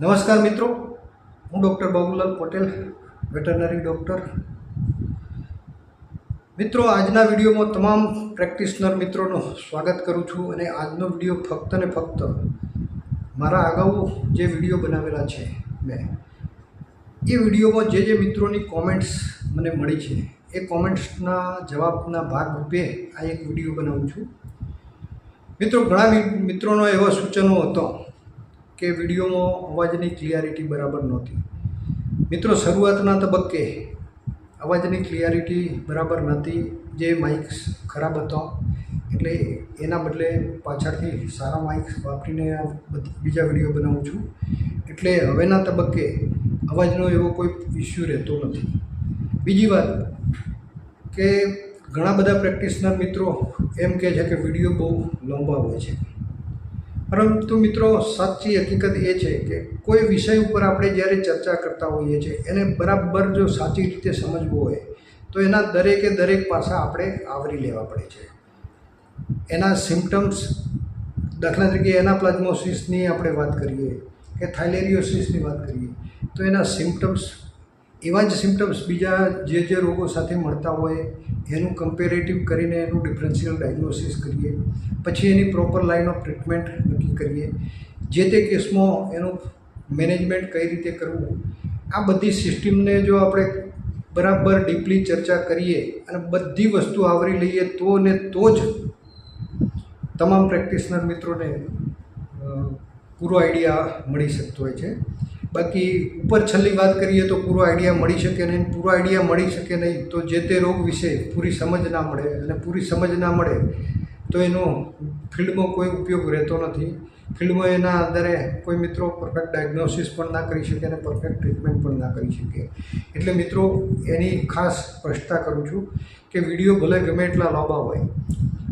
નમસ્કાર મિત્રો, હું doctor Babulal Patel, veterinary doctor. મિત્રો, આજના વિડીયોમાં તમામ પ્રેક્ટિશનર મિત્રોનું સ્વાગત કરું છું અને આજનો વીડિયો ફક્ત ને ફક્ત મારા અગાઉ જે વીડિયો બનાવેલા છે મેં એ વિડીયોમાં જે જે મિત્રોની કોમેન્ટ્સ મને મળી છે, એ કોમેન્ટ્સના જવાબના ભાગરૂપે આ એક વીડિયો બનાવું છું. મિત્રો, ઘણા મિત્રોનો એવા સૂચનો હતો કે વિડીયોમાં અવાજની ક્લિયારિટી બરાબર નહોતી. મિત્રો, શરૂઆતના તબક્કે અવાજની ક્લિયારિટી બરાબર નહોતી. જે માઇક્સ ખરાબ હતો, એટલે એના બદલે પાછળથી સારા માઇક્સ વાપરીને બીજા વીડિયો બનાવું છું. એટલે હવેના તબક્કે અવાજનો એવો કોઈ ઇસ્યુ રહેતો નથી. બીજી વાત કે ઘણા બધા પ્રેક્ટિશનર મિત્રો એમ કહે છે કે વીડિયો બહુ લાંબા હોય છે. પરંતુ મિત્રો, સાચી હકીકત એ છે કે કોઈ વિષય ઉપર આપણે જ્યારે ચર્ચા કરતા હોઈએ છીએ, એને બરાબર જો સાચી રીતે સમજવું હોય, તો એના દરેકે દરેક પાસા આપણે આવરી લેવા પડે છે. એના સિમ્ટમ્સ દાખલા તરીકે એના પ્લાઝ્મોસિસની આપણે વાત કરીએ, કે થાઇલેરિયોસિસની વાત કરીએ, તો એના સિમ્ટમ્સ એવા જ સિમ્ટમ્સ બીજા જે જે રોગો સાથે મળતા હોય, એનું કમ્પેરેટિવ કરીને એનું ડિફરન્શિયલ ડાયગ્નોસિસ કરીએ. પછી એની પ્રોપર લાઇન ઓફ ટ્રીટમેન્ટ નક્કી કરીએ. જે તે કેસમાં એનું મેનેજમેન્ટ કઈ રીતે કરવું, આ બધી સિસ્ટમને જો આપણે બરાબર ડીપલી ચર્ચા કરીએ અને બધી વસ્તુ આવરી લઈએ, તો ને તો જ તમામ પ્રેક્ટિશનર મિત્રોને પૂરો આઈડિયા મળી શકતો હોય છે. બાકી ઉપર છેલ્લી વાત કરીએ તો પૂરો આઈડિયા મળી શકે નહીં, પૂરો આઈડિયા મળી શકે નહીં, તો જે તે રોગ વિશે પૂરી સમજ ના મળે અને પૂરી સમજ ના મળે તો એનો ફિલ્ડમાં કોઈ ઉપયોગ રહેતો નથી. ફિલ્ડમાં એના આધારે કોઈ મિત્રો પરફેક્ટ ડાયગ્નોસિસ પણ ના કરી શકે અને પરફેક્ટ ટ્રીટમેન્ટ પણ ના કરી શકે. એટલે મિત્રો, એની ખાસ સ્પષ્ટતા કરું છું કે વીડિયો ભલે ગમે એટલા લાંબા હોય,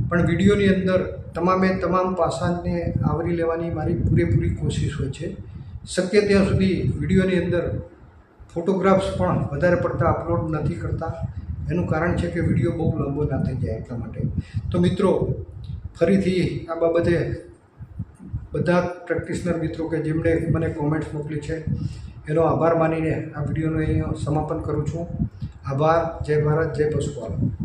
પણ વિડીયોની અંદર તમામે તમામ પાસાને આવરી લેવાની મારી પૂરેપૂરી કોશિશ હોય છે. શક્ય ત્યાં સુધી વિડીયોની અંદર ફોટોગ્રાફ્સ પણ વધારે પડતા અપલોડ નથી કરતા. એનું કારણ છે કે વીડિયો બહુ લાંબો ના થઈ જાય એટલા માટે. તો મિત્રો, ફરીથી આ બાબતે બધા પ્રેક્ટિશનર મિત્રો કે જેમણે મને કોમેન્ટ્સ મોકલી છે, એનો આભાર માનીને આ વિડીયોનું અહીં સમાપન કરું છું. આભાર. જય ભારત. જય પશુપાલન.